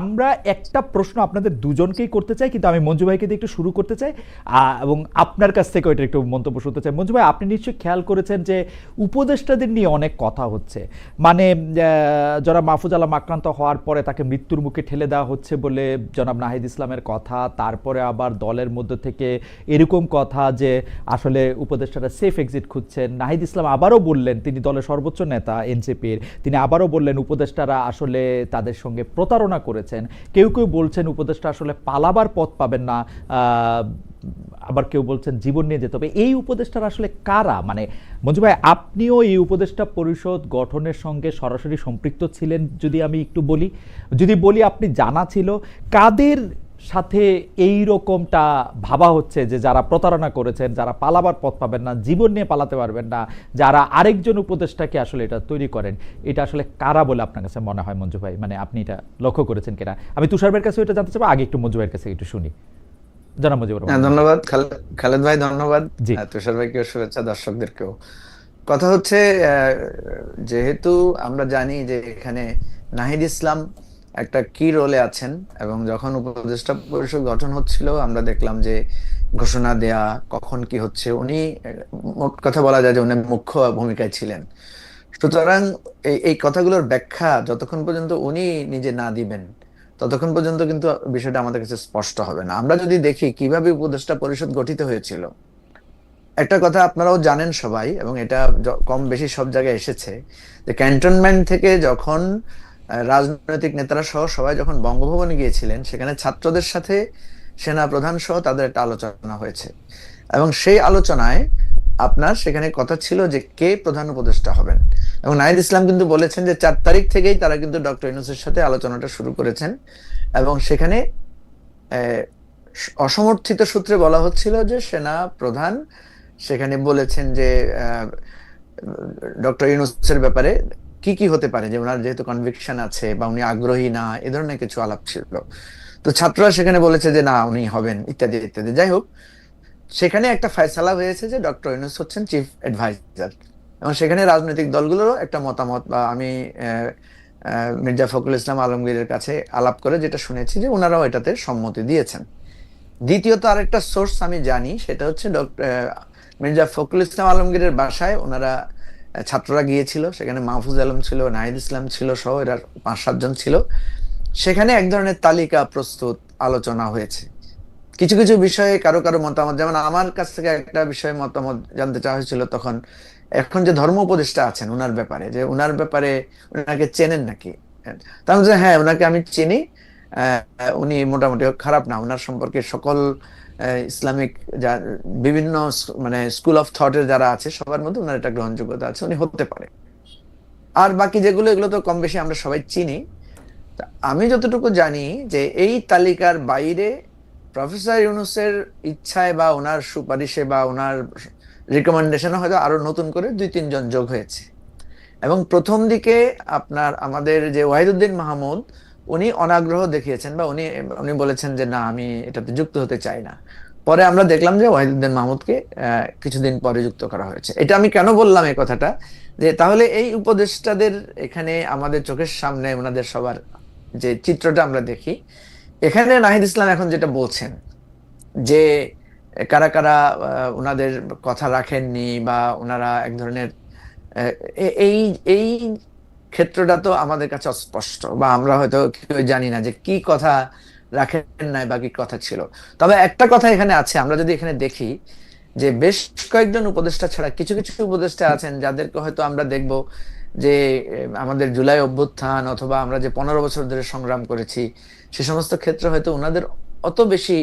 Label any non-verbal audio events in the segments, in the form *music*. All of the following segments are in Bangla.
আমরা একটা প্রশ্ন আপনাদের দুজনকেই করতে চাই, কিন্তু আমি মঞ্জু ভাইকে দিয়ে একটু শুরু করতে চাই এবং আপনার কাছ থেকে ওইটা একটু মন্তব্য শুনতে চাই। মঞ্জু ভাই, আপনি নিশ্চয়ই খেয়াল করেছেন যে উপদেষ্টাদের নিয়ে অনেক কথা হচ্ছে। মানে যারা মাহফুজ আলম আক্রান্ত হওয়ার পরে তাকে মৃত্যুর মুখে ঠেলে দেওয়া হচ্ছে বলে জনাব নাহিদ ইসলামের কথা, তারপরে আবার দলের মধ্যে থেকে এরকম কথা যে আসলে উপদেষ্টারা সেফ এক্সিট খুঁজছেন। নাহিদ ইসলাম আবারও বললেন, তিনি দলের সর্বোচ্চ নেতা এনসিপির তিনি আবারও বললেন, উপদেষ্টারা আসলে তাদের সঙ্গে প্রতারণা করেছেন। কেউ কেউ বলছেন উপদেষ্টা আসলে পালাবার পথ পাবেন না আবার কেউ বলছেন জীবন নিয়ে যেতে হবে। এই উপদেষ্টার আসলে কারা? মানে মঞ্জু ভাই, আপনিও এই উপদেষ্টা পরিষদ গঠনের সঙ্গে সরাসরি সম্পৃক্ত ছিলেন যদি আমি একটু বলি? যদি বলি, আপনি জানা ছিল, কাদের সাথে এই রকমটা ভাবা হচ্ছে যে যারা প্রতারণা করেছেন যারা পালাবার পথ পাবেন না জীবন নিয়ে পালাতে পারবেন না যারা আরেকজন উপদেষ্টাকে আসলে এটা তৈরি করেন এটা আসলে কারা বলে আপনার কাছে মনে হয় মঞ্জু ভাই? মানে আপনি এটা লক্ষ্য করেছেন কিনা? আমি তুষার ভাইয়ের কাছে এটা জানতে চাবো আগে একটু মঞ্জু ভাইয়ের কাছে একটু শুনি। জানা মঞ্জু হ্যাঁ ধন্যবাদ। খালে- খালেদ ভাই ধন্যবাদ। জি। তুষার ভাইকেও শুভেচ্ছা দর্শকদেরকেও। কথা হচ্ছে আহ, যেহেতু আমরা জানি যে এখানে নাহিদ ইসলাম একটা কি রোলে আছেন এবং যখন উপদেষ্টা পরিষদ গঠন হচ্ছিল, আমরা দেখলাম যে ঘোষণা দেয়া কখন কি হচ্ছে, উনি, মোট কথা বলা যায় যে উনি মুখ্য ভূমিকায় ছিলেন। সুতরাং এই কথাগুলোর ব্যাখ্যা যতক্ষণ পর্যন্ত উনি নিজে না দিবেন, ততক্ষণ পর্যন্ত কিন্তু বিষয়টা আমাদের কাছে স্পষ্ট হবে না। আমরা যদি দেখি কীভাবে উপদেষ্টা পরিষদ গঠিত হয়েছিল, একটা কথা আপনারাও জানেন সবাই, এবং এটা কম বেশি সব জায়গায় এসেছে, যে ক্যান্টনমেন্ট থেকে যখন রাজনৈতিক নেতারা সহ সবাই যখন বঙ্গভবনে গিয়েছিলেন, সেখানে ছাত্রদের সাথে সেনা প্রধান সহ তাদের একটা আলোচনা হয়েছে। এবং সেই আলোচনায় আপনার সেখানে কথা ছিল যে কে প্রধান উপদেষ্টা হবেন। এবং নাহিদ ইসলাম কিন্তু বলেছেন যে চার তারিখ থেকেই তারা কিন্তু ডক্টর ইউনূসের সাথে আলোচনাটা শুরু করেছেন। এবং সেখানে অসমর্থিত সূত্রে বলা হচ্ছিল যে সেনা প্রধান সেখানে বলেছেন যে ডক্টর ইউনূসের ব্যাপারে কি কি হতে পারে? যে ওনার যেহেতু কনভিকশন আছে বা উনি আগ্রহী না, এ ধরনের কিছু আলাপ ছিল। তো ছাত্ররা সেখানে বলেছে যে, না, উনি হবেন, ইত্যাদি ইত্যাদি। যাই হোক, সেখানে একটা ফয়সালা হয়েছে যে ডক্টর ইউনূস হচ্ছেন চিফ অ্যাডভাইজার এবং সেখানে রাজনৈতিক দলগুলোরও একটা মতামত বা আমি মির্জা ফখরুল ইসলাম আলমগীরের কাছে আলাপ করে যেটা শুনেছি যে ওনারাও এটাতে সম্মতি দিয়েছেন। দ্বিতীয়ত আরেকটা সোর্স আমি জানি, সেটা হচ্ছে ডক্টর মির্জা ফখরুল ইসলাম আলমগীরের বাসায় ওনারা ছাত্ররা গিয়েছিল, সেখানে মাহফুজ আলম ছিল, নাহিদ ইসলাম ছিল সহ এরা পাঁচ সাতজন ছিল। সেখানে এক ধরনের তালিকা প্রস্তুত আলোচনা হয়েছে। কিছু কিছু বিষয়ে কারও কারও মতামত, যেমন আমার কাছ থেকে একটা বিষয়ে মতামত জানতে চাওয়া হয়েছিল তখন, এখন যে ধর্ম উপদেষ্টা আছেন ওনার ব্যাপারে, যে ওনার ব্যাপারে ওনাকে চেনেন নাকি? তার হ্যাঁ ওনাকে আমি চিনি। উনি মোটামুটি খারাপ না ওনার সম্পর্কে সকল ইসলামিক যা, বিভিন্ন মানে স্কুল অফ থটের যারা আছে, সবার মধ্যে ওনার একটা গ্রহণযোগ্যতা আছে, উনি হতে পারে। আর বাকি যেগুলো, এগুলো তো কম বেশি আমরা সবাই চিনি। আমি যতটুকু জানি যে এই তালিকার বাইরে প্রফেসর ইউনুসের ইচ্ছায় বা ওনার সুপারিশে বা ওনার রিকমেন্ডেশনে হয়তো আরও নতুন করে দুই, তিনজন যোগ হয়েছে। এবং প্রথম দিকে আপনার আমাদের যে ওয়াহিদুদ্দিন মাহমুদ উনি অনাগ্রহ দেখিয়েছেন বা উনি উনি বলেছেন যে, না, আমি এটাতে যুক্ত হতে চাই না। পরে আমরা দেখলাম যে ওয়াহিদুদ্দিন মাহমুদকে কিছুদিন পরে যুক্ত করা হয়েছে। এটা আমি কেন বললাম এই কথাটা? যে তাহলে এই উপদেষ্টাদের এখানে আমাদের চোখের সামনে ওনাদের সবার যে চিত্রটা আমরা দেখি, এখানে নাহিদ ইসলাম এখন যেটা বলছেন, যে কারা কারা ওনাদের কথা রাখেননি বা ওনারা এক ধরনের এই এই ক্ষেত্রটা তো আমাদের কাছে অস্পষ্ট, বা আমরা হয়তো কেউ জানি না যে কি কথা রাখেন নাই বা কি কথা ছিল। তবে একটা কথা এখানে আছে, আমরা যদি এখানে দেখি যে বেশ কয়েকজন উপদেষ্টা ছাড়া কিছু কিছু উপদেষ্টা আছেন যাদেরকে হয়তো আমরা দেখব যে আমাদের জুলাই অভ্যুত্থান অথবা আমরা যে পনেরো বছর ধরে সংগ্রাম করেছি, সে সমস্ত ক্ষেত্রে হয়তো ওনাদের অত বেশি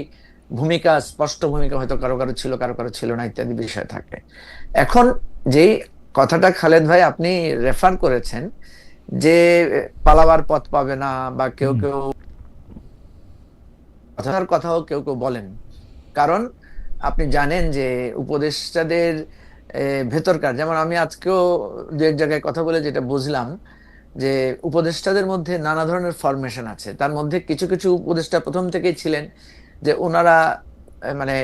ভূমিকা, স্পষ্ট ভূমিকা হয়তো কারও কারও ছিল, কারও কারও ছিল না ইত্যাদি বিষয় থাকে। এখন যেই কথাটা খালেদ ভাই আপনি রেফার করেছেন যে পালাবার পথ পাবে না বা কেউ কেউ কথার কথাও কেউ কেউ বলেন। কারণ আপনি জানেন যে উপদেষ্টাদের ভেতরকার যেমন আমি আজকেও দু এক জায়গায় কথা বলে যেটা বুঝলাম যে উপদেষ্টাদের মধ্যে নানা ধরনের ফরমেশন আছে। তার মধ্যে কিছু কিছু উপদেষ্টা প্রথম থেকেই ছিলেন যে ওনারা মানে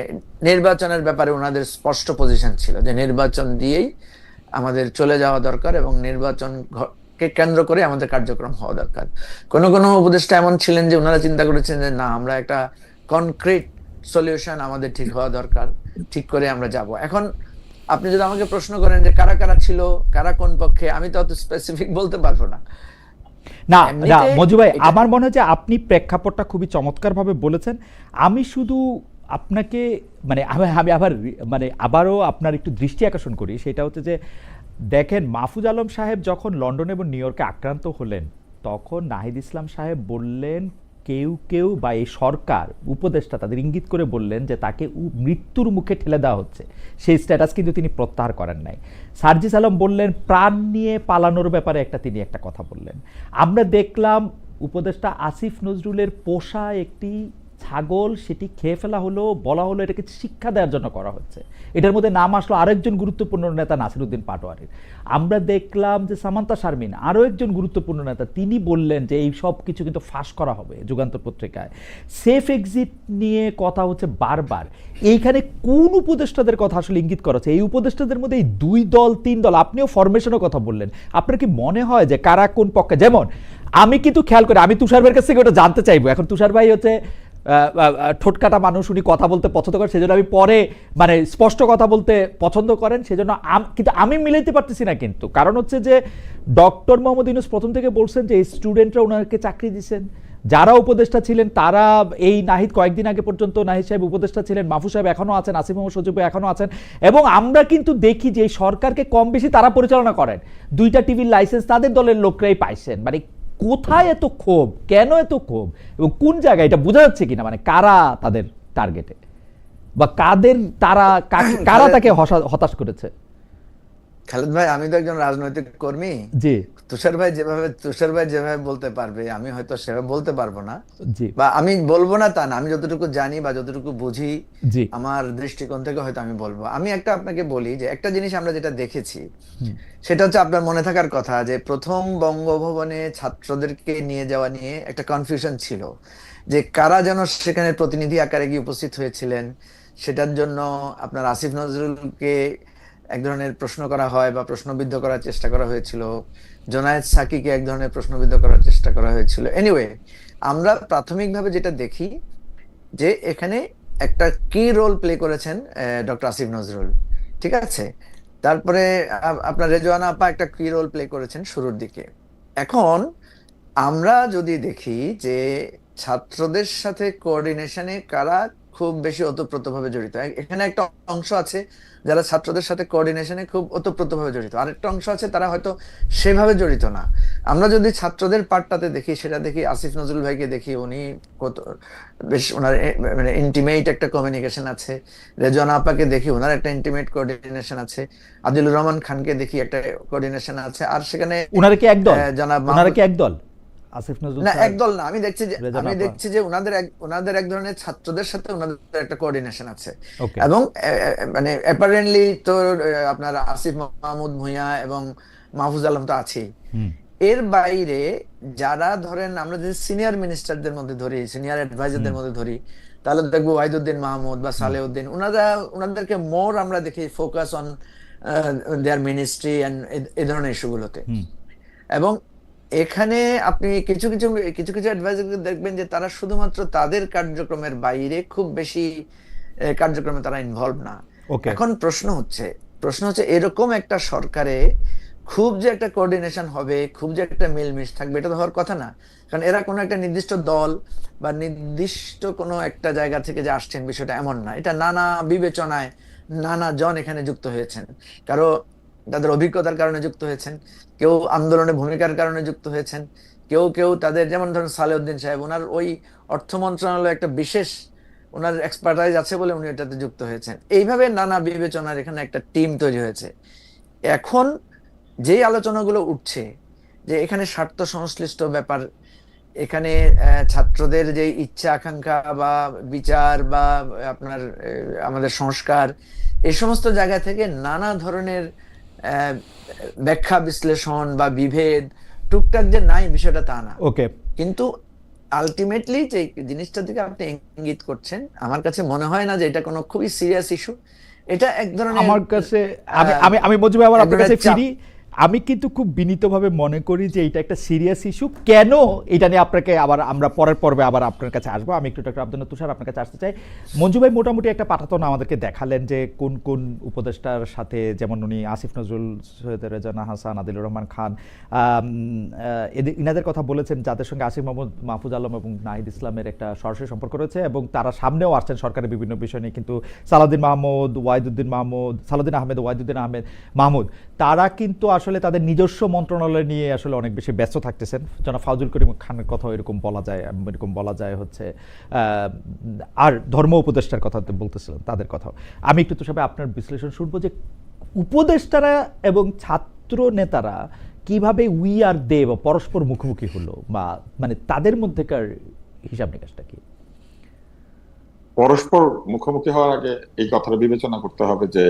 নির্বাচনের ব্যাপারে ওনাদের স্পষ্ট পজিশন ছিল যে নির্বাচন দিয়েই আমাদের চলে যাওয়া দরকার এবং নির্বাচন কে কেন্দ্র করে আমাদের কার্যক্রম হওয়া দরকার। কোন কোন উপদেষ্টা এমন ছিলেন যে ওনারা চিন্তা করেছেন যে না আমরা একটা কনক্রিট সলিউশন আমাদের ঠিক হওয়া দরকার ঠিক করে আমরা যাব। এখন আপনি যদি আমাকে প্রশ্ন করেন যে কারা কারা ছিল কারা কোন পক্ষে? আমি তো অত স্পেসিফিক বলতে পারব না। না না মজু ভাই আমার মনে হয় যে আপনি প্রেক্ষাপটটা খুবই চমৎকারভাবে বলেছেন। আমি শুধু আপনাকে মানে আমি আমি আবার মানে আবারও আপনার একটু দৃষ্টি আকর্ষণ করি। সেটা হচ্ছে যে দেখেন মাহফুজ আলম সাহেব যখন লন্ডন এবং নিউ ইয়র্কে আক্রান্ত হলেন, তখন নাহিদ ইসলাম সাহেব বললেন, কেউ কেউ বা এই সরকার, উপদেষ্টা তাদের ইঙ্গিত করে বললেন যে তাকে মৃত্যুর মুখে ঠেলে দেওয়া হচ্ছে। সেই স্ট্যাটাস কিন্তু তিনি প্রত্যাহার করেন নাই। সার্জিস আলম বললেন, প্রাণ নিয়ে পালানোর ব্যাপারে একটা তিনি একটা কথা বললেন। আমরা দেখলাম উপদেষ্টা আসিফ নজরুলের পোষা একটি ছাগল সেটি খেয়ে ফেলা হলো, বলা হলো এটাকে শিক্ষা দেওয়ার জন্য করা হচ্ছে। এটার মধ্যে নাম আসলো আরেকজন গুরুত্বপূর্ণ নেতা নাসিরুদ্দিন পাটোয়ারির। আমরা দেখলাম যে সামান্তা শারমিন, আরও একজন গুরুত্বপূর্ণ নেতা, তিনি বললেন যে এই সব কিছু কিন্তু ফাঁস করা হবে যুগান্তর পত্রিকায়। সেফ এক্সিট নিয়ে কথা হচ্ছে বারবার। এইখানে কোন উপদেষ্টাদের কথা আসলে ইঙ্গিত করা হচ্ছে? এই উপদেষ্টাদের মধ্যে এই দুই দল, তিন দল, আপনিও ফরমেশনের কথা বললেন। আপনার কি মনে হয় যে কারা কোন পক্ষে? যেমন, আমি কিন্তু খেয়াল করি, আমি তুষার ভাইয়ের কাছ থেকে ওটা জানতে চাইব। এখন তুষার ভাই হচ্ছে ঠোঁটকাটা মানুষ উনি কথা বলতে পছন্দ করেন, সেজন্য আমি পরে মানে স্পষ্ট কথা বলতে পছন্দ করেন, সেজন্য কিন্তু আমি মিলাইতে পারতেছি না কিন্তু। কারণ হচ্ছে যে ডক্টর মোহাম্মদ ইউনুস প্রথম থেকে বলছেন যে স্টুডেন্টরা ওনাকে চাকরি দিচ্ছেন যারা উপদেষ্টা ছিলেন, তারা এই নাহিদ কয়েকদিন আগে পর্যন্ত নাহিদ সাহেব উপদেষ্টা ছিলেন মাফু সাহেব এখনও আছেন, আসিফ মোহাম্মদ সজিব এখনও আছেন, এবং আমরা কিন্তু দেখি যে সরকারকে কম বেশি তারা পরিচালনা করেন। দুইটা টিভির লাইসেন্স তাদের দলের লোকরাই পাইছেন। মানে কোথায় এত ক্ষোভ? কেন এত ক্ষোভ? এবং কোন জায়গায়? এটা বোঝা যাচ্ছে কিনা? মানে কারা তাদের টার্গেটে বা কাদের তারা *coughs* কারা তাকে হতাশ করেছে? খালেদ ভাই আমি তো একজন রাজনৈতিক কর্মী। জি। তুষার ভাই যেভাবে তুষার ভাই যেভাবে বলতে পারবে আমি হয়তো সেভাবে বলতে পারব না। বা আমি বলব না তা না আমি যতটুকু জানি বা যতটুকু বুঝি আমার দৃষ্টিকোণ থেকে হয়তো আমি বলব। আমি একটা আপনাকে বলি যে একটা জিনিস আমরা যেটা দেখেছি সেটা হচ্ছে আপনার মনে থাকার কথা যে প্রথম বঙ্গভবনে ছাত্রদেরকে নিয়ে যাওয়া নিয়ে একটা কনফিউশন ছিল যে কারা যেন সেখানে প্রতিনিধি আকারে গিয়ে উপস্থিত হয়েছিলেন। সেটার জন্য আপনার আসিফ নজরুলকে এক ধরনের প্রশ্ন করা হয় বা প্রশ্নবিদ্ধ করার চেষ্টা করা হয়েছিল। জোনায়েদ সাকিকে এক ধরনের প্রশ্নবিদ্ধ করার চেষ্টা করা হয়েছিল। এনিওয়ে আমরা প্রাথমিকভাবে যেটা দেখি যে এখানে একটা কি রোল প্লে করেছেন ডক্টর আসিফ নজরুল। ঠিক আছে? তারপরে আপনার রেজওয়ানা আপা একটা কি রোল প্লে করেছেন শুরুর দিকে। এখন আমরা যদি দেখি যে ছাত্রদের সাথে কোঅর্ডিনেশনে কারা খুব বেশি ওতপ্রোতভাবে জড়িত। এখানে একটা অংশ আছে যারা ছাত্রদের সাথে কোঅর্ডিনেশনে খুব ওতপ্রোতভাবে জড়িত। আরেকটা অংশ আছে তারা হয়তো সেভাবে জড়িত না। আমরা যদি ছাত্রদের পার্টটাতে দেখি সেটা দেখি আসিফ নজরুল ভাইকে দেখি উনি কত বেশ ওনার মানে ইন্টিমেট একটা কমিউনিকেশন আছে। রেজওয়ানা আপাকে দেখি ওনার একটা ইন্টিমেট কোঅর্ডিনেশন আছে। আদিলুর রহমান খানকে দেখি একটা কোঅর্ডিনেশন আছে। আর সেখানে ওনারা কি একদল? জনাব ওনারা কি একদল? আসিফ নজরুল না একদল না। আমি দেখছি যে আমি দেখছি যে ওনাদের এক ওনাদের এক ধরনের ছাত্রদের সাথে ওনাদের একটা কোঅর্ডিনেশন আছে। এবং মানে অ্যাপারেন্টলি তো আপনার আসিফ মাহমুদ ভুঁইয়া এবং মাহফুজ আলম তো আছেই। এর বাইরে যারা ধরেন আমরা যদি সিনিয়র মিনিস্টারদের মধ্যে ধরি সিনিয়র অ্যাডভাইজারদের মধ্যে ধরি তাহলে দেখব ওয়াহিদুদ্দিন মাহমুদ বা সালেউদ্দিন ওনারা ওনাদেরকে মোর আমরা দেখি focus on their ministry and এই ধরনের ইস্যুগুলোতে। এবং এখানে আপনি কিছু কিছু কিছু কিছু অ্যাডভাইজার দেখবেন যে তারা শুধুমাত্র তাদের কার্যক্রমের বাইরে খুব বেশি কার্যক্রমে তারা ইনভলভ না. এখন প্রশ্ন হচ্ছে প্রশ্ন হচ্ছে এরকম একটা সরকারে খুব যে একটা কোঅর্ডিনেশন হবে খুব যে একটা মিলমিশ থাকবে এটা তো হওয়ার কথা না। কারণ এরা কোনো একটা নির্দিষ্ট দল বা নির্দিষ্ট কোনো একটা জায়গা থেকে যে আসছেন বিষয়টা এমন না। এটা নানা বিবেচনায় নানা জন এখানে যুক্ত হয়েছেন। কারও তাদের অভিজ্ঞতার কারণে যুক্ত হয়েছেন, কেউ আন্দোলনে ভূমিকার কারণে যুক্ত হয়েছেন, কেউ কেউ তাদের, যেমন ধরুন সালেউদ্দিন সাহেব, ওনার ওই অর্থ মন্ত্রণালয় একটা বিশেষ ওনার এক্সপার্টাইজ আছে বলে উনি এটাতে যুক্ত হয়েছেন। এইভাবে নানা বিবেচনার এখানে একটা টিম তৈরি হয়েছে। এখন যেই আলোচনাগুলো উঠছে, যে এখানে স্বার্থ সংশ্লিষ্ট ব্যাপার, এখানে ছাত্রদের যে ইচ্ছা আকাঙ্ক্ষা বা বিচার বা আপনার আমাদের সংস্কার এই সমস্ত জায়গা থেকে নানা ধরনের ব্যাখ্যা বিশ্লেষণ বা বিভেদ টুকটাক যে নাই বিষয়টা তা না। ওকে কিন্তু আলটিমেটলি যে জিনিসটা থেকে আপনি ইঙ্গিত করছেন আমার কাছে মনে হয় না যে এটা কোনো খুবই সিরিয়াস ইস্যু এটা এক ধরনের আমার কাছে আমি আমি মজিব আবার আপনার কাছে ফিরি। আমি কিন্তু খুব বিনীতভাবে মনে করি যে এটা একটা সিরিয়াস ইস্যু কেন? এটা নিয়ে আপনাকে আবার আমরা পরের পর্বে আবার আপনার কাছে আসব। আমি একটু ডক্টর আব্দুল তুষার আপনার কাছে আসতে চাই। মঞ্জু ভাই মোটামুটি একটা পাঠাতন আমাদেরকে দেখালেন যে কোন কোন উপদেষ্টার সাথে, যেমন উনি আসিফ নজরুল, সৈয়দ রেজানা হাসান আদিলুর রহমান খান এদের ইনাদের কথা বলেছেন যাদের সঙ্গে আসিফ মোহাম্মদ মাহফুজ আলম এবং নাহিদ ইসলামের একটা সরাসরি সম্পর্ক রয়েছে এবং তারা সামনেও আসছেন সরকারের বিভিন্ন বিষয় নিয়ে। কিন্তু সালাউদ্দিন মাহমুদ ওয়াহিদুদ্দিন মাহমুদ, সালাউদ্দিন আহমেদ ওয়াহিদুদ্দিন আহমেদ মাহমুদ, তারা কিন্তু আসলে তাদের নিজস্ব মন্ত্রণালয় নিয়ে আসলে অনেক বেশি ব্যস্ত থাকতেছেন। যেন ফাউজুল করিম খানের কথা এরকম বলা যায়, এরকম বলা যায় হচ্ছে আর ধর্ম উপদেষ্টার কথা তো বলতেছিলেন তাদের কথাও। আমি একটু তো সবাই আপনার বিশ্লেষণ শুনব যে উপদেষ্টারা এবং ছাত্র নেতারা কীভাবে উই আর দে বা পরস্পর মুখোমুখি হলো বা মানে তাদের মধ্যেকার হিসাব নিকাশটা কি? পরস্পর মুখোমুখি হওয়ার আগে এই কথাটা বিবেচনা করতে হবে যে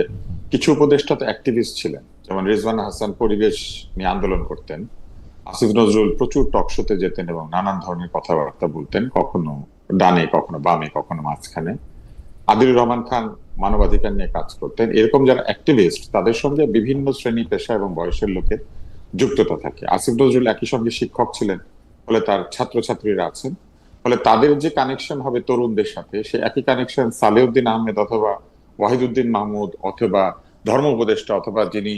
কিছু উপদেষ্টা তো অ্যাক্টিভিস্ট ছিলেন। যেমন রিজওয়ান হাসান পরিবেশ নিয়ে আন্দোলন করতেন, আসিফ নজরুল প্রচুর টকশোতে যেতেন এবং নানান ধরনের কথাবার্তা বলতেন, কখনো ডানে, কখনো বামে, কখনো মাঝখানে। আদিলুর রহমান খান মানবাধিকার নিয়ে কাজ করতেন। এরকম যারা অ্যাক্টিভিস্ট তাদের সঙ্গে বিভিন্ন শ্রেণি পেশা এবং বয়সের লোকের যুক্ততা থাকে। আসিফ নজরুল একই সঙ্গে শিক্ষক ছিলেন, ফলে তার ছাত্রছাত্রীরা আছেন। ফলে তাদের যে কানেকশন হবে তরুণদের সাথে, সে একই কানেকশন সালেউদ্দিন আহমেদ অথবা ওয়াহিদুদ্দিন মাহমুদ অথবা ধর্ম উপদেষ্টা অথবা যিনি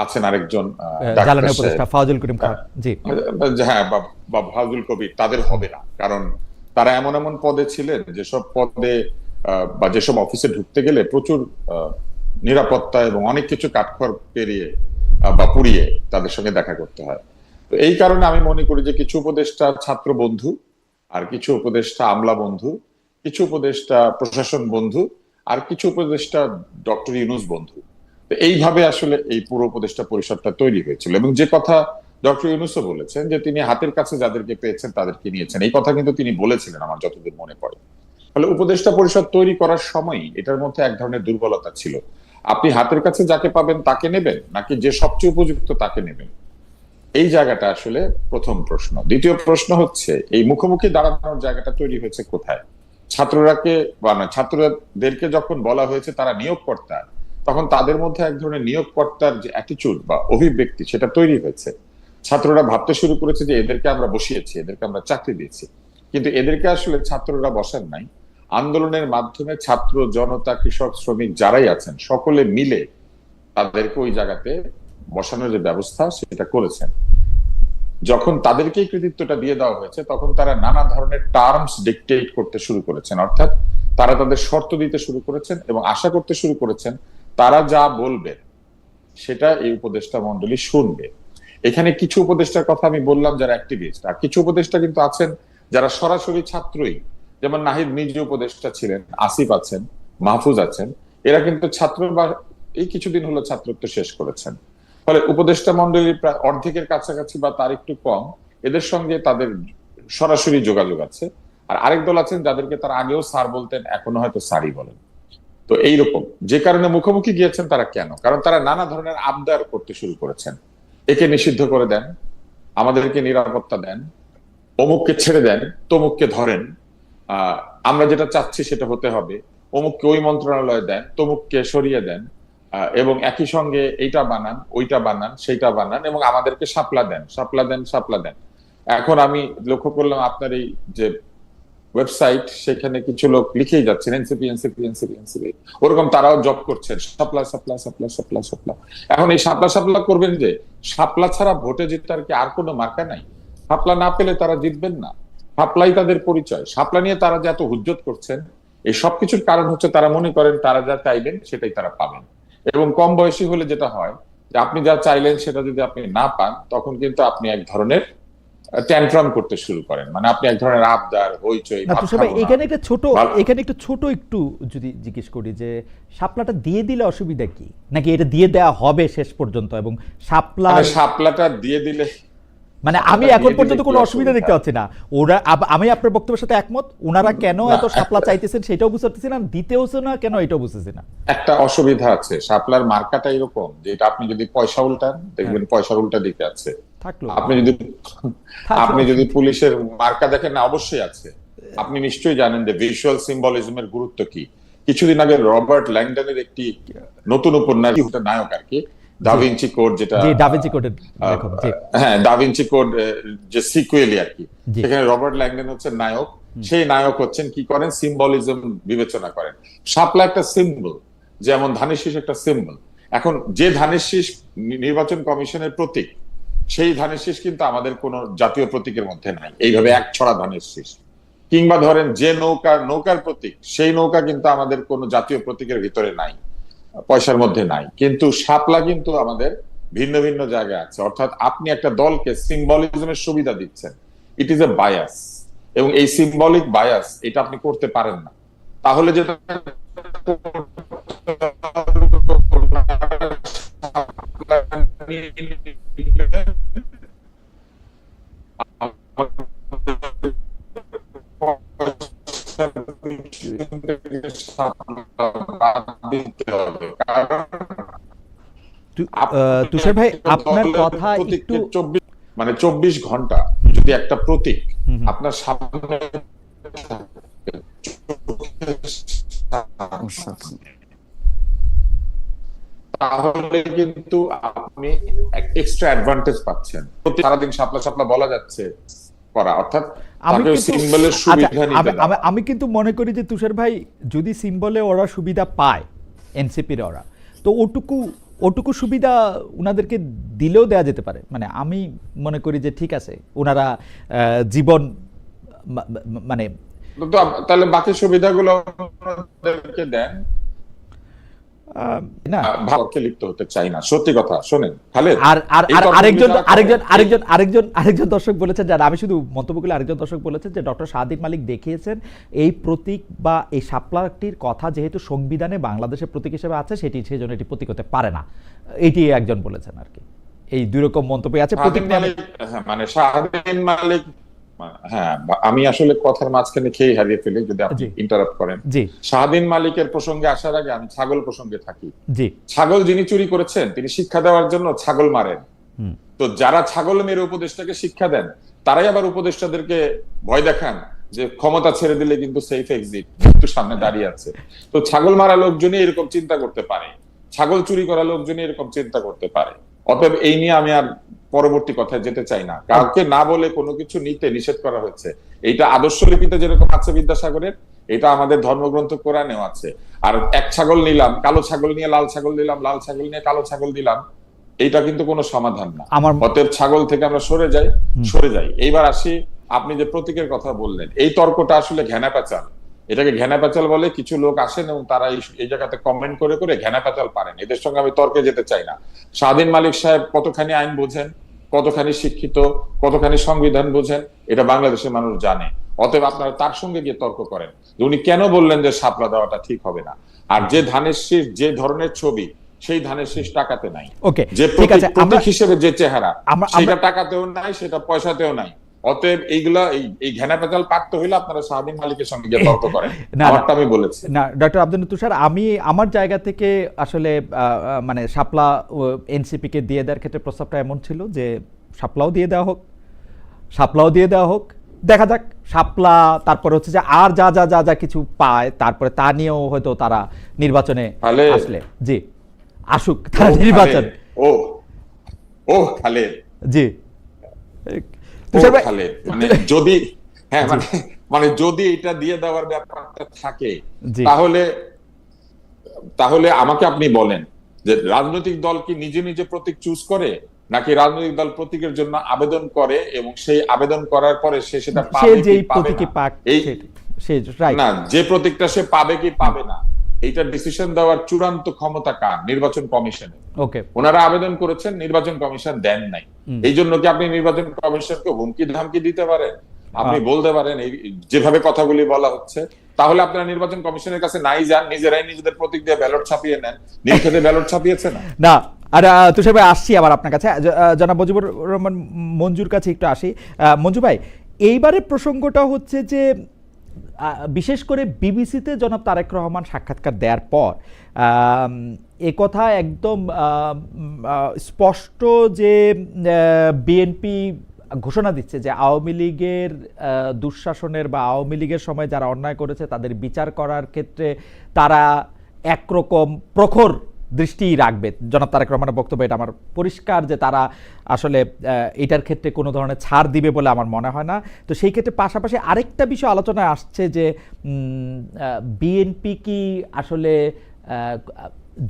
আছেন আরেকজন জ্বালানি উপদেষ্টা ফাউজুল করিম খান। জি। হ্যাঁ বা- ফাজুল কবির তাদের হবে না। কারণ তারা এমন এমন পদে ছিলেন যেসব পদে বা যেসব অফিসে ঢুকতে গেলে প্রচুর নিরাপত্তা এবং অনেক কিছু কাঠখড় পেরিয়ে বা পুড়িয়ে তাদের সঙ্গে দেখা করতে হয়। তো এই কারণে আমি মনে করি যে কিছু উপদেষ্টা ছাত্র বন্ধু আর কিছু উপদেষ্টা আমলা বন্ধু কিছু উপদেষ্টা প্রশাসন বন্ধু আর কিছু উপদেষ্টা ডক্টর ইউনুস বন্ধু। এইভাবে আসলে এই পুরো উপদেষ্টা পরিষদটা তৈরি হয়েছিল। এবং যে কথা ডক্টর ইউনুসও বলেছেন যে তিনি হাতের কাছে যাদেরকে পেয়েছেন তাদেরকে নিয়েছেন, এই কথা কিন্তু তিনি বলেছিলেন আমার যতদূর মনে পড়ে। ফলে উপদেষ্টা পরিষদ তৈরি করার সময় এটার মধ্যে এক ধরনের দুর্বলতা ছিল। আপনি হাতের কাছে যাকে পাবেন তাকে নেবেন, নাকি যে সবচেয়ে উপযুক্ত তাকে নেবেন? এই জায়গাটা আসলে প্রথম প্রশ্ন। দ্বিতীয় প্রশ্ন হচ্ছে, এই মুখোমুখি দাঁড়ানোর জায়গাটা তৈরি হয়েছে কোথায়? ছাত্ররাকে বা ছাত্রদেরকে যখন বলা হয়েছে তারা নিয়োগকর্তা তখন তাদের মধ্যে এক ধরনের নিয়োগকর্তার যে অ্যাটিচিউড বা অভিব্যক্তি সেটা তৈরি হয়েছে। ছাত্ররা ভাবতে শুরু করেছে যে এদেরকে আমরা বসিয়েছি, এদেরকে আমরা চাকরি দিয়েছি। কিন্তু এদেরকে আসলে ছাত্ররা বসান নাই। আন্দোলনের মাধ্যমে ছাত্র, জনতা, কৃষক, শ্রমিক যারাই আছেন, সকলে মিলে তাদেরকে ওই জায়গাতে বসানোর যে ব্যবস্থা সেটা করেছেন। যখন তাদেরকেই কৃতিত্বটা দিয়ে দেওয়া হয়েছে, তখন তারা নানা ধরনের টার্মস ডিকটেট করতে শুরু করেছেন। অর্থাৎ তারা তাদের শর্ত দিতে শুরু করেছেন এবং আশা করতে শুরু করেছেন তারা যা বলবে, সেটা এই উপদেষ্টা মন্ডলী শুনবে। এখানে কিছু উপদেষ্টার কথা আমি বললাম যারা অ্যাক্টিভিস্ট আর কিছু উপদেষ্টা কিন্তু আছেন যারা সরাসরি ছাত্রই। যেমন নাহিদ নিজ উপদেষ্টা ছিলেন, আসিফ আছেন, মাহফুজ আছেন। এরা কিন্তু ছাত্র বা এই কিছুদিন হলো ছাত্রত্ব শেষ করেছেন। ফলে উপদেষ্টা মন্ডলীর প্রায় অর্ধেকের কাছাকাছি বা তার একটু কম, এদের সঙ্গে তাদের সরাসরি যোগাযোগ আছে। আর আরেক দল আছেন যাদেরকে তার আগেও স্যার বলতেন, এখনও হয়তো স্যারই বলেন। তো এইরকম। যে কারণে মুখোমুখি গিয়েছেন তারা কেন? কারণ তারা নানা ধরনের আবদার করতে শুরু করেছেন। একে নিষিদ্ধ করে দেন, আমাদেরকে নিরাপত্তা দেন, অমুককে ছেড়ে দেন, তমুককে ধরেন। আমরা যেটা চাচ্ছি সেটা হতে হবে। অমুককে ওই মন্ত্রণালয়ে দেন, তমুককে সরিয়ে দেন এবং একই সঙ্গে এইটা বানান, ওইটা বানান, সেইটা বানান, এবং আমাদেরকে সাপলা দেন সাপলা দেন সাপলা দেন। এখন আমি লক্ষ্য করলাম আপনার এই যে ওয়েবসাইট সেখানে কিছু লোক লিখেই যাচ্ছেন এনসিপি এনসিপি এনসিপি এনসিপি ওরকম তারাও জব করছেন। সাপলা সাপলা সাপলা সাপলা সাপলা। এখন এই সাপলা সাপলা করবেন যে, সাপলা ছাড়া ভোটে জিতার কি আর কোনো মার্কা নাই। সাপলা না পেলে তারা জিতবেন না। সাপলাই তাদের পরিচয়। সাপলা নিয়ে তারা যে এত হুজ্জত করছেন, এই সবকিছুর কারণ হচ্ছে তারা মনে করেন তারা যা চাইবেন সেটাই তারা পাবেন। এবং কম বয়সী হলে যেটা হয়, যে আপনি যা চাইলেন সেটা যদি আপনি না পান, তখন কিন্তু আপনি এক ধরনের ট্যান্ট্রাম করতে শুরু করেন। মানে আপনি এক ধরনের আবদার হইচই। এখানে একটা ছোট এখানে একটু ছোট একটু যদি জিজ্ঞেস করি যে শাপলাটা দিয়ে দিলে অসুবিধা কি? নাকি এটা দিয়ে হবে শেষ পর্যন্ত এবং শাপলা শাপলাটা দিয়ে দিলে মানে আমি এখন পর্যন্ত কোনো অসুবিধা? দেখতে পাচ্ছি না। ওরা আমি আপনার বক্তব্যের সাথে একমত ওনারা কেন এত শাপলা চাইতেছেন সেটাও বুঝতে পারতেছি না দিতেও না কেন এটাও বুঝতেছি না? একটা অসুবিধা আছে শাপলার মার্কাটা এরকম যেটা আপনি যদি পয়সা উল্টান দেখবেন পয়সার উল্টা দিকে আছে। থাকল। আপনি যদি আপনি যদি পুলিশের মার্কা দেখেন না অবশ্যই আছে। আপনি নিশ্চয়ই জানেন যে ভিজুয়াল সিম্বলিজমের গুরুত্ব কি। কিছুদিন আগে রবার্ট ল্যাংডনের একটি নতুন উপন্যাস নায়ক আর কি? দাভিঞ্চি কোড যেটা ডাভিঞ্চি কোডের হ্যাঁ দাভিঞ্চি কোড যে সিকুয়েলি আর কি। সেখানে রবার্ট ল্যাংডন হচ্ছেন নায়ক। সেই নায়ক হচ্ছেন কি করেন? সিম্বলিজম বিবেচনা করেন। শাপলা একটা সিম্বল যেমন ধানের শীষ একটা সিম্বল এখন যে ধানের শীষ নির্বাচন কমিশনের প্রতীক সেই ধানের শীষ কিন্তু আমাদের কোন জাতীয় প্রতীকের মধ্যে নাই। এইভাবে এক ছড়া ধানের শীষ। কিংবা ধরেন যে নৌকা, নৌকার প্রতীক, সেই নৌকা কিন্তু আমাদের কোন জাতীয় প্রতীকের ভিতরে নাই, পয়সার মধ্যে নাই। কিন্তু শাপলা কিন্তু আমাদের ভিন্ন ভিন্ন জায়গায় আছে। অর্থাৎ আপনি একটা দলকে সিম্বলিজমের সুবিধা দিচ্ছেন। ইট ইজ এ বায়াস এবং এই সিম্বলিক বায়াস এটা আপনি করতে পারেন না। তাহলে যেটা তুষার ভাই আপনার কথা একটু চব্বিশ মানে চব্বিশ ঘণ্টা যদি একটা প্রতীক। আপনার সামনে তাহলে কিন্তু আপনি এক্সট্রা অ্যাডভান্টেজ পাচ্ছেন। প্রতি- সারাদিন সাপলা সাপলা বলা যাচ্ছে করা অর্থাৎ আমি কিন্তু আচ্ছা, আমি- কিন্তু মনে করি যে তুষার ভাই যদি সিম্বলে ওরা সুবিধা পায় এনসিপির ওরা তো ওটুকু ওটুকু সুবিধা ওনাদেরকে দিলেও দেয়া যেতে পারে। মানে আমি মনে করি যে ঠিক আছে ওনারা জীবন মানে তাহলে বাকি সুবিধাগুলো দেন। না। ভাবকে লিপ্ত হতে চাই না। সত্যি কথা শোনেন খালেদ আর আরেকজন আরেকজন আরেকজন আরেকজন আরেকজন দর্শক বলেছেন যারা আমি শুধু মন্তব্য করলে আরেকজন দর্শক বলেছেন যে ডক্টর সাদিক মালিক দেখিয়েছেন এই প্রতীক বা এই শাপলাটির কথা যেহেতু সংবিধানে বাংলাদেশের প্রতীক হিসেবে আছে সেটি সেই জন্য এটি প্রতীক হতে পারে না। এটি একজন বলেছেন আর কি। এই দুই রকম মন্তব্য আছে। প্রতীক হ্যাঁ, মানে শাহদিন মালিক হ্যাঁ আমি আসলে কথার মাঝখানে খেয়ে হারিয়ে ফেলি যদি আপনি ইন্টারাপ্ট করেন। শাহদিন মালিকের প্রসঙ্গে আসার আগে আমি ছাগল প্রসঙ্গে থাকি। ছাগল যিনি চুরি করেছেন তিনি শিক্ষা দেওয়ার জন্য ছাগল মারেন। তো যারা ছাগল মেরে উপদেষ্টাকে শিক্ষা দেন তারাই আবার উপদেষ্টাদেরকে ভয় দেখান যে ক্ষমতা ছেড়ে দিলে কিন্তু সেফ এক্সিট মৃত্যু সামনে দাঁড়িয়ে আছে। তো ছাগল মারা লোকজনই এরকম চিন্তা করতে পারে। ছাগল চুরি করা লোকজনই এরকম চিন্তা করতে পারে। অতএব এই নিয়ে আমি আর পরবর্তী কথায় যেতে চাই না। কাউকে না বলে কোনো কিছু নিতে নিষেধ করা হয়েছে। এইটা আদর্শ লিপিতে যেরকম আছে বিদ্যাসাগরের এটা আমাদের ধর্মগ্রন্থ কোরআনেও আছে। আর এক ছাগল নিলাম কালো ছাগল নিয়ে লাল ছাগল দিলাম লাল ছাগল নিয়ে কালো ছাগল দিলাম এইটা কিন্তু কোনো সমাধান না। আমার অতএব ছাগল থেকে আমরা সরে যাই সরে যাই। এইবার আসি আপনি যে প্রতীকের কথা বললেন এই তর্কটা আসলে ঘেনা পেঁচাল এটাকে ঘেনা পেঁচাল বলে কিছু লোক আসেন এবং তারা এই- জায়গাতে কমেন্ট করে করে ঘেনা পেঁচাল পারেন। এদের সঙ্গে আমি তর্কে যেতে চাই না। স্বাধীন মালিক সাহেব কতখানি আইন বোঝেন কতখানি শিক্ষিত কতখানি সংবিধান বোঝেন এটা বাংলাদেশের মানুষ জানে। অতএব আপনারা তার সঙ্গে গিয়ে তর্ক করেন। যে উনি কেন বললেন যে সাপলা দেওয়াটা ঠিক হবে না? আর যে ধানের শীষ যে ধরনের ছবি সেই ধানের শীষ টাকাতে নাই। ওকে যে প্রতীক হিসেবে যে চেহারা সেটা টাকাতেও নাই সেটা পয়সাতেও নাই। অতএব এইগুলা এই ঘেনা পেঁচাল পাকতে হইলে আপনারা স্বাধীন মালিকের সঙ্গে গিয়ে তর্ক *laughs* করেন। আমারটা আমি বলেছি। না ডক্টর আব্দুল তুষার আমি আমার জায়গা থেকে আসলে মানে শাপলা এনসিপিকে দিয়ে দেওয়ার ক্ষেত্রে প্রস্তাবটা এমন ছিল যে শাপলাও দিয়ে দেওয়া হোক শাপলাও দিয়ে দেওয়া হোক। দেখা যাক শাপলা তারপরে হচ্ছে যে আর যা যা যা যা কিছু পায় তারপরে তা নিয়েও হয়তো তারা নির্বাচনে আসলে। জি আসুক তারা নির্বাচন। ও ও খালেদ। জি। মানে যদি হ্যাঁ মানে মানে যদি এটা দিয়ে দেওয়ার ব্যাপারটা থাকে তাহলে তাহলে আমাকে আপনি বলেন যে রাজনৈতিক দল কি নিজে নিজে প্রতীক চুজ করে নাকি রাজনৈতিক দল প্রতীকের জন্য আবেদন করে এবং সেই আবেদন করার পরে সে সেটা পাবে কি পাবে না যে প্রতীকটা সে পাবে কি পাবে না? এইটা ডিসিশন দেওয়ার চূড়ান্ত ক্ষমতা কার? নির্বাচন কমিশনে ওকে। ওনারা আবেদন করেছেন নির্বাচন কমিশন দেন নাই। এই জন্য কি আপনি নির্বাচন কমিশনকে হুমকি ধামকি দিতে পারেন? আপনি বলতে পারেন যেভাবে কথাগুলি বলা হচ্ছে তাহলে আপনারা নির্বাচন কমিশনের কাছে নাই যান নিজেরাই নিজেদের প্রতীক দিয়ে ব্যালট ছাপিয়ে নেন। নীলক্ষেতে ব্যালট ছাপিয়েছে না? না আর তুষার ভাই আসছি আবার আপনার কাছে। জনাব মুজিবুর রহমান মঞ্জুর কাছে একটু আসি। মঞ্জু ভাই এইবারের প্রসঙ্গটা হচ্ছে যে বিশেষ করে বিবিসিতে জনাব তারেক রহমান সাক্ষাৎকার দেওয়ার পর আম, এ কথা একদম স্পষ্ট যে বিএনপি ঘোষণা দিচ্ছে যে আওয়ামী লীগের দুঃশাসনের বা আওয়ামী লীগের সময় যারা অন্যায় করেছে তাদের বিচার করার ক্ষেত্রে তারা একরকম প্রখর দৃষ্টি রাখবে। জনাব তারেক রহমানের বক্তব্য এটা আমার পরিষ্কার যে তারা আসলে এটার ক্ষেত্রে কোনো ধরনের ছাড় দিবে বলে আমার মনে হয় না। তো সেই ক্ষেত্রে পাশাপাশি আরেকটা বিষয় আলোচনায় আসছে যে বিএনপি কি আসলে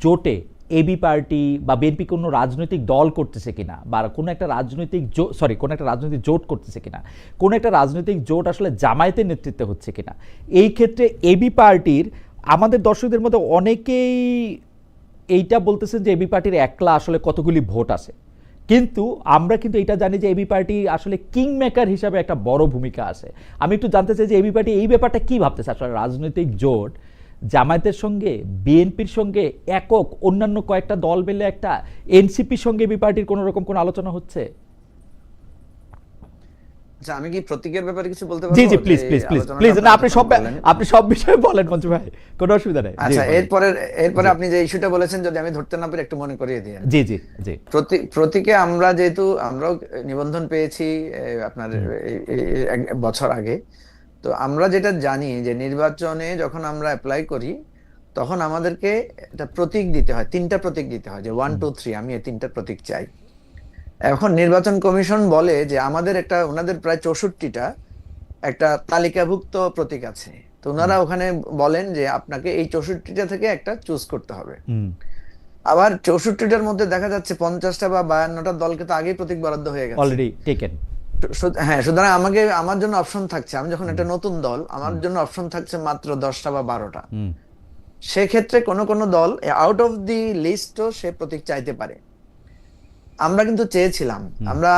জোটে এবি পার্টি বা বিএনপি কোনো রাজনৈতিক দল করতেছে কিনা বা কোনো একটা রাজনৈতিক জো সরি কোনো একটা রাজনৈতিক জোট করতেছে কিনা, কোনো একটা রাজনৈতিক জোট আসলে জামায়াতের নেতৃত্বে হচ্ছে কিনা, এই ক্ষেত্রে এবি পার্টির আমাদের দর্শকদের মধ্যে অনেকেই এইটা বলতেছেন যে এবি পার্টির একলা আসলে কতগুলি ভোট আছে। কিন্তু আমরা কিন্তু এটা জানি যে এবি পার্টি আসলে কিং মেকার হিসাবে একটা বড় ভূমিকা আছে। আমি একটু জানতে চাই যে এবি পার্টি এই ব্যাপারটা কি ভাবতেছে? আসলে রাজনৈতিক জোট, জামায়াতের সঙ্গে, বিএনপির সঙ্গে একক অন্যান্য কয়েকটা দল মিলে একটা এনসিপির সঙ্গে এবি পার্টির কোনো রকম কোনো আলোচনা হচ্ছে? আচ্ছা আমি কি প্রতীকের ব্যাপারে কিছু বলতে জি পারব? জি প্লিজ প্লিজ প্লিজ প্লিজ না আপনি সব আপনি সব বিষয়ে বলেন মঞ্জু ভাই কোনো অসুবিধা নেই। জি, আচ্ছা এরপরে এরপরে আপনি যে ইস্যুটা বলেছেন যদি আমি ধরতে না পারি একটু মনে করিয়ে দিই জি জি জি। প্রতীকে আমরা যেহেতু আমরাও নিবন্ধন পেয়েছি আপনার বছর আগে। তো আমরা যেটা জানি যে নির্বাচনে যখন আমরা অ্যাপ্লাই করি তখন আমাদেরকে একটা প্রতীক দিতে হয় তিনটা প্রতীক দিতে হয় যে ওয়ান টু থ্রি আমি এই তিনটা প্রতীক চাই। এখন নির্বাচন কমিশন বলে যে আমাদের একটা ওনাদের প্রায় চৌষট্টিটা একটা তালিকাভুক্ত প্রতীক আছে। তো ওনারা ওখানে বলেন যে আপনাকে এই চৌষট্টিটা থেকে একটা চুজ করতে হবে। আবার চৌষট্টিটার মধ্যে দেখা যাচ্ছে পঞ্চাশটা বা বায়ান্নটা দলকে তো আগেই প্রতীক বরাদ্দ হয়ে গেছে। অলরেডি টেকেন হ্যাঁ সুতরাং আমাকে আমার জন্য অপশন থাকছে। আমি যখন একটা নতুন দল আমার জন্য অপশন থাকছে মাত্র দশটা বা বারোটা। সেক্ষেত্রে কোনো কোনো দল আউট অফ দি লিস্টও সে প্রতীক চাইতে পারে। আমরা কিন্তু চেয়েছিলাম। আমরা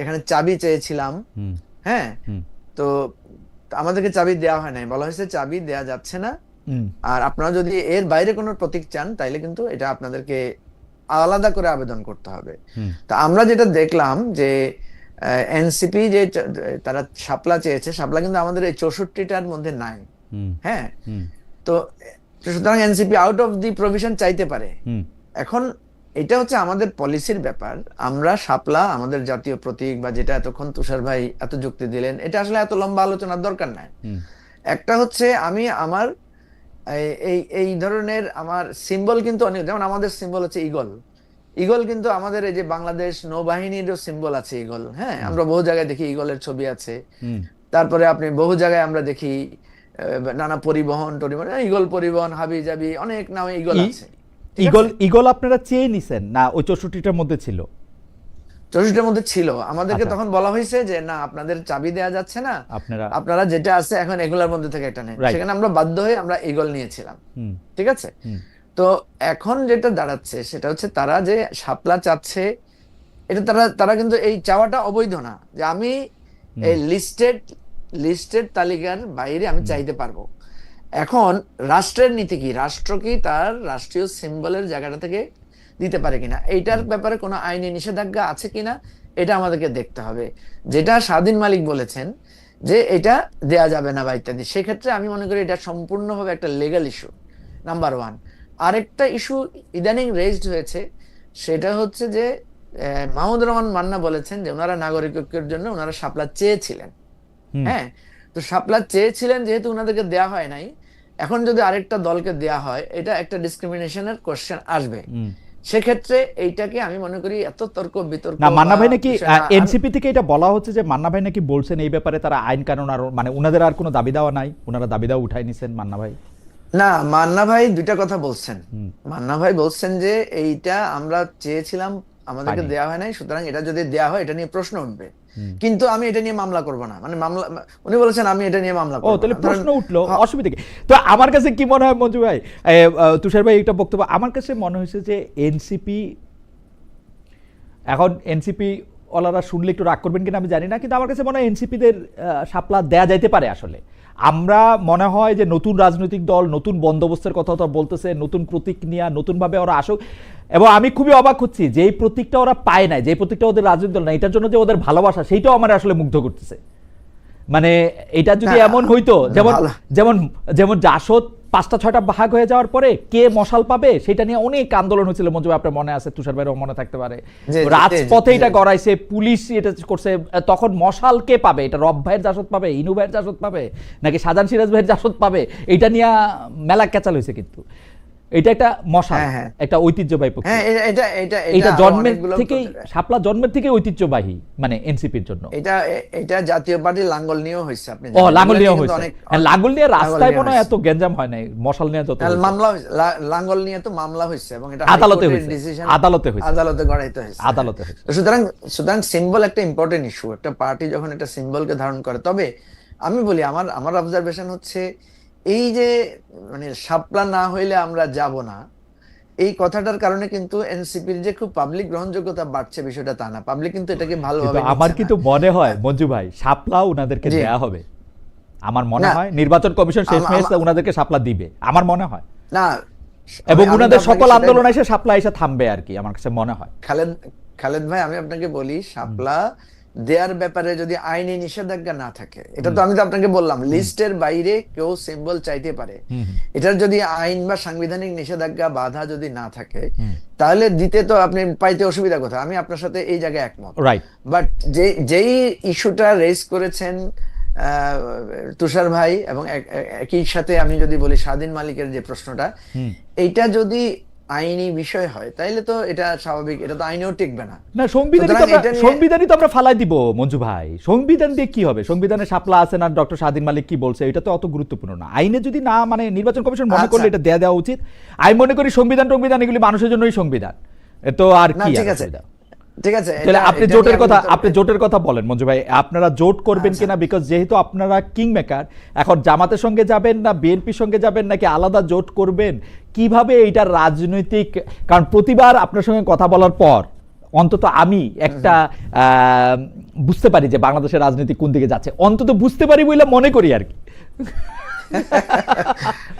এখানে চাবি চেয়েছিলাম। হ্যাঁ? তো আমাদেরকে চাবি দেওয়া হয় নাই। বলা হয়েছে চাবি দেওয়া যাচ্ছে না। আর আপনারা যদি এর বাইরে কোনো প্রতীক চান তাইলে কিন্তু এটা আপনাদেরকে আলাদা করে আবেদন করতে হবে। তা আমরা যেটা দেখলাম যে এনসিপি যে তারা শাপলা চেয়েছে শাপলা কিন্তু আমাদের এই চৌষট্টিটার মধ্যে নাই। হ্যাঁ? তো সুতরাং NCP out of the provision চাইতে পারে। এখন এটা হচ্ছে আমাদের পলিসির ব্যাপার। আমরা শাপলা আমাদের জাতীয় প্রতীক বা যেটা এতক্ষণ তুষার ভাই এত যুক্তি দিলেন এটা আসলে এত লম্বা আলোচনার দরকার নাই। একটা হচ্ছে আমি আমার এই- এই ধরনের আমার সিম্বল কিন্তু অনেক যেমন আমাদের সিম্বল হচ্ছে ইগল ইগল কিন্তু আমাদের এই যে বাংলাদেশ নৌবাহিনীরও সিম্বল আছে ইগল হ্যাঁ? আমরা বহু জায়গায় দেখি ইগলের ছবি আছে। তারপরে আপনি বহু জায়গায় আমরা দেখি নানা পরিবহন টরিবহন ইগল পরিবহন হাবি জাবি অনেক নামে ইগল আছে। ইগল? ইগল আপনারা চেয়ে নিছেন? না ওই চৌষট্টিটার মধ্যে ছিল? চৌষট্টির মধ্যে ছিল। আমাদেরকে আচ্ছা। তখন বলা হয়েছে যে না আপনাদের চাবি দেওয়া যাচ্ছে না। আপনারা আপনারা যেটা আছে এখন এগুলোর মধ্যে থেকে একটা নেন। সেখানে আমরা বাধ্য হয়ে আমরা ইগল নিয়েছিলাম। ঠিক আছে? তো এখন যেটা দাঁড়াচ্ছে সেটা হচ্ছে তারা যে শাপলা চাচ্ছে এটা তারা তারা কিন্তু এই চাওয়াটা অবৈধ না। যে আমি এই লিস্টেড লিস্টেড তালিকার বাইরে আমি চাইতে পারব। এখন রাষ্ট্রের নীতি কি? রাষ্ট্র কি তার রাষ্ট্রীয় সিম্বলের জায়গাটা থেকে দিতে পারে কিনা? এইটার ব্যাপারে কোনো আইনি নিষেধাজ্ঞা আছে কিনা? এটা আমাদেরকে দেখতে হবে। যেটা স্বাধীন মালিক বলেছেন যে এটা দেয়া যাবে না বা ইত্যাদি। সেক্ষেত্রে আমি মনে করি এটা সম্পূর্ণভাবে একটা লিগ্যাল ইস্যু নাম্বার ওয়ান আরেকটা ইস্যু ইদানিং রেজড হয়েছে সেটা হচ্ছে যে মাহমুদুর রহমান মান্না বলেছেন যে ওনারা নাগরিকত্বের জন্য ওনারা শাপলা চেয়েছিলেন। হ্যাঁ? তো শাপলা চেয়েছিলেন যেহেতু ওনাদেরকে দেয়া হয় নাই এখন যদি আরেকটা দলকে দেয়া হয় এটা একটা ডিসক্রিমিনেশনের কোশ্চেন আসবে। সেক্ষেত্রে এইটাকে আমি মনে করি এত তর্ক বিতর্ক না মান্না ভাই নাকি এনসিপি থেকে এটা বলা হচ্ছে যে মান্না ভাই নাকি বলছেন এই ব্যাপারে তারা আইন কানুন আর মানে ওনাদের আর কোনো দাবি দেওয়া নাই ওনারা দাবি দেওয়া উঠাই নিছেন মান্না ভাই? না মান্না ভাই দুইটা কথা বলছেন। মান্না ভাই বলছেন যে এইটা আমরা চেয়েছিলাম আমাদেরকে দেয়া হয় নাই সুতরাং এটা যদি দেয়া হয় এটা নিয়ে প্রশ্ন উঠবে। কিন্তু আমি এটা নিয়ে মামলা করব না। মানে মামলা উনি বলেছেন আমি এটা নিয়ে মামলা করব ও তাহলে প্রশ্ন উঠল হ্যাঁ, অসুবিধা কি? তো আমার কাছে কি মনে হয় মঞ্জু ভাই? তুষার ভাই একটা বক্তব্য আমার কাছে মনে হয়েছে যে এনসিপি এখন এনসিপি ওলারা শুনলে একটু রাগ করবেন কিনা আমি জানি না কিন্তু আমার কাছে মনে হয় এনসিপিদের সাপলা দেয়া যাইতে পারে আসলে। আমরা মনে হয় যে নতুন রাজনৈতিক দল নতুন বন্দোবস্তের কথা তো বলতেছে নতুন প্রতীক নিয়ে নতুনভাবে ওরা আসুক। এবং আমি খুবই অবাক হচ্ছি যে এই প্রতীকটা ওরা পায় না যে প্রতীকটা ওদের রাজনৈতিক দল না এটার জন্য যে ওদের ভালোবাসা সেইটাও আমার আসলে মুগ্ধ করতেছে। মানে এটা যদি এমন হইতো যেমন যেমন যেমন জাসদ পাঁচটা ছয়টা ভাগ হয়ে যাওয়ার পরে কে মশাল পাবে সেটা নিয়ে অনেক আন্দোলন হয়েছিল। মঞ্জু আপনার মনে আছে? তুষার ভাইয়েরও মনে থাকতে পারে। রাজপথে। এটা গড়াইছে পুলিশ এটা করছে তখন মশাল কে পাবে? এটা রব ভাইয়ের জাসদ পাবে ইনু ভাইয়ের জাসদ পাবে নাকি সাজান সিরাজ ভাইয়ের জাসদ পাবে? এটা নিয়ে মেলা ক্যাচাল হয়েছে কিন্তু। এটা একটা মশা হ্যাঁ, হ্যাঁ। একটা ঐতিহ্যবাহী পক্ষ হ্যাঁ এটা এটা এটা জন্মের থেকেই শাপলা জন্মের থেকে ঐতিহ্যবাহী মানে এনসিপির জন্য। এটা এটা জাতীয় পার্টি লাঙ্গল নিয়েও হয়েছে আপনি ও লাঙ্গল এগুলো নিয়ে কিন্তু হয়েছে। হ্যাঁ, লাঙ্গল নিয়ে রাস্তায় মনে এত গ্যাঞ্জাম হয় নাই মশাল নিয়ে যত মামলা লাঙ্গল নিয়ে তো মামলা হয়েছে এবং এটা আদালতে হয়েছে। আদালতে হয়েছে। আদালতে গড়াইতে হয়েছে। আদালতে হয়েছে। সুতরাং সুতরাং সিম্বল একটা ইম্পর্টেন্ট ইস্যু একটা পার্টি যখন একটা সিম্বলকে ধারণ করে তবে আমি বলি আমার আমার অবজারভেশন হচ্ছে এই যে মানে শাপলা না হইলে আমরা যাব না এই কথাটার কারণে কিন্তু এনসিপির যে খুব পাবলিক গ্রহণযোগ্যতা বাড়ছে বিষয়টা তা না। পাবলিক কিন্তু এটাকে ভালোভাবে আমার কিন্তু মনে হয় মঞ্জু ভাই শাপলা উনাদেরকে দেয়া হবে। আমার মনে হয় নির্বাচন কমিশন শেষ আমা- উনাদেরকে শাপলা দিবে। আমার মনে হয়। না এবং উনাদের সকল আন্দোলন এসে সাপলা এসে থামবে আর কি আমার কাছে মনে হয়। খালেদ খালেদ ভাই আমি আপনাকে বলি শাপলা দেয়ার ব্যাপারে যদি আইনি নিষেধাজ্ঞা না থাকে এটা তো আমি তো আপনাকে বললাম লিস্টের বাইরে কেউ সিম্বল চাইতে পারে। এটার যদি আইন বা সাংবিধানিক নিষেধাজ্ঞা বাধা যদি না থাকে তাহলে দিতে তো আপনি পাইতে অসুবিধা কোথায় আমি আপনার সাথে এই জায়গায় একমত। রাইট বাট যে যেই ইস্যুটা রেজ করেছেন আহ, তুষার ভাই এবং এক- এক- একই সাথে আমি যদি বলি স্বাধীন মালিকের যে প্রশ্নটা এইটা যদি আইনি বিষয় হয় তাইলে তো এটা স্বাভাবিক এটা তো আইনেও টিকবে না। না সংবিধানই তো আমরা- সংবিধানই তো আমরা ফালাই দিব মঞ্জু ভাই। সংবিধান দিয়ে কি হবে? সংবিধানে শাপলা আছে না? ডক্টর স্বাধীন মালিক কি বলছে? এটা তো অত গুরুত্বপূর্ণ না। আইনে যদি না মানে নির্বাচন কমিশন মনে করলে আচ্ছা। এটা দেয়া দেওয়া উচিত। আমি মনে করি সংবিধান সংবিধান এগুলি মানুষের জন্যই সংবিধান। এ তো আর না কি ঠিক আছে? ঠিক আছে তাহলে আপনি জোটের কথা আপনি জোটের কথা বলেন মঞ্জু ভাই। আপনারা জোট করবেন আচ্ছা। কিনা? বিকজ যেহেতু আপনারা কিং মেকার এখন জামাতের সঙ্গে যাবেন না বিএনপির সঙ্গে যাবেন নাকি আলাদা জোট করবেন? কীভাবে এইটা রাজনৈতিক? কারণ প্রতিবার আপনার সঙ্গে কথা বলার পর অন্তত আমি একটা আহ, বুঝতে পারি যে বাংলাদেশের রাজনীতি কোন দিকে যাচ্ছে। অন্তত বুঝতে পারি বলে মনে করি আর কি।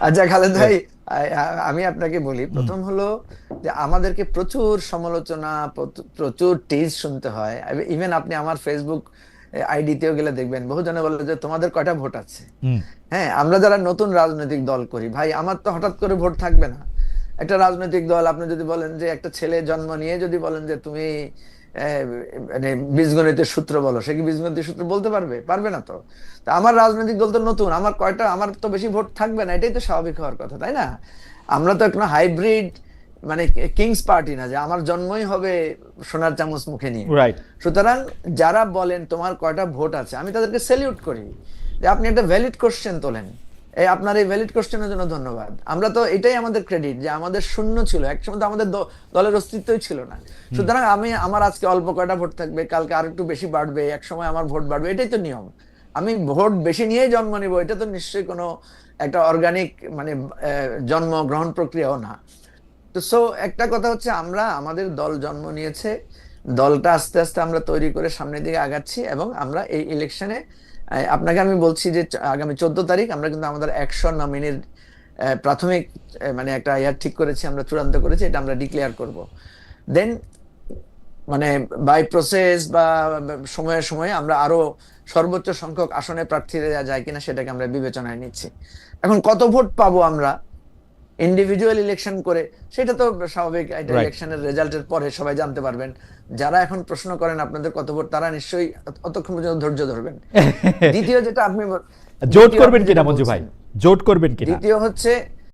আচ্ছা খালেদ ভাই আমি আপনাকে বলি প্রথম হলো যে আমাদেরকে প্রচুর সমালোচনা প্রচুর- টিজ শুনতে হয়। ইভেন আপনি আমার ফেসবুক আইডিতেও গেলে দেখবেন বহু জনে বলে যে তোমাদের কয়টা ভোট আছে? হ্যাঁ আমরা যারা নতুন রাজনৈতিক দল করি ভাই আমার তো হঠাৎ করে ভোট থাকবে না। একটা রাজনৈতিক দল আপনি যদি বলেন যে একটা ছেলে জন্ম নিয়ে যদি বলেন যে তুমি মানে বীজগণিতের সূত্র বলো সে কি বীজগণিতের সূত্র বলতে পারবে? পারবে না তো। তা আমার রাজনৈতিক দল তো নতুন আমার কয়টা আমার তো বেশি ভোট থাকবে না এটাই তো স্বাভাবিক হওয়ার কথা তাই না? আমরা তো একটা হাইব্রিড মানে কিংস পার্টি না যে আমার জন্মই হবে সোনার চামচ মুখে নিয়ে। রাইট সুতরাং যারা বলেন তোমার কয়টা ভোট আছে আমি তাদেরকে স্যালিউট করি। যে আপনি একটা ভ্যালিড কোশ্চেন তোলেন। এই আপনার এই ভ্যালিড কোশ্চেনের জন্য ধন্যবাদ। আমরা তো এটাই আমাদের ক্রেডিট যে আমাদের শূন্য ছিল। একসময় তো আমাদের দলের অস্তিত্বই ছিল না। সুতরাং আমি আমার আজকে অল্প কয়টা ভোট থাকবে কালকে আর একটু বেশি বাড়বে এক সময় আমার ভোট বাড়বে এটাই তো নিয়ম। আমি ভোট বেশি নিয়েই জন্ম নিব এটা তো নিশ্চয়ই কোনো একটা অর্গানিক মানে জন্ম গ্রহণ প্রক্রিয়াও না। তো সো একটা কথা হচ্ছে আমরা আমাদের দল জন্ম নিয়েছে দলটা আস্তে আস্তে আমরা তৈরি করে সামনের দিকে আগাচ্ছি এবং আমরা এই ইলেকশনে আপনাকে আমি বলছি যে আগামী চোদ্দ তারিখ আমরা কিন্তু আমাদের একশো নমিনির প্রাথমিক মানে একটা ইয়ার ঠিক করেছি, আমরা চূড়ান্ত করেছি, এটা আমরা ডিক্লেয়ার করব। দেন মানে বাই প্রসেস বা সময়ে সময়ে আমরা আরও সর্বোচ্চ সংখ্যক আসনে প্রার্থী দেওয়া যায় কিনা সেটাকে আমরা বিবেচনায় নিচ্ছি। এখন কত ভোট পাবো আমরা? ইন্ডিভিজুয়াল ইলেকশন করে সেটা তো স্বাভাবিক এটা. ইলেকশনের রেজাল্টের পরে সবাই জানতে পারবেন। যারা এখন প্রশ্ন করেন আপনাদের কত ভোট তারা নিশ্চয়ই অতক্ষণ পর্যন্ত ধৈর্য ধরবেন। *laughs* দ্বিতীয় যেটা আপনি জোট করবেন কিনা মঞ্জু ভাই? জোট করবেন কিনা? দ্বিতীয় হচ্ছে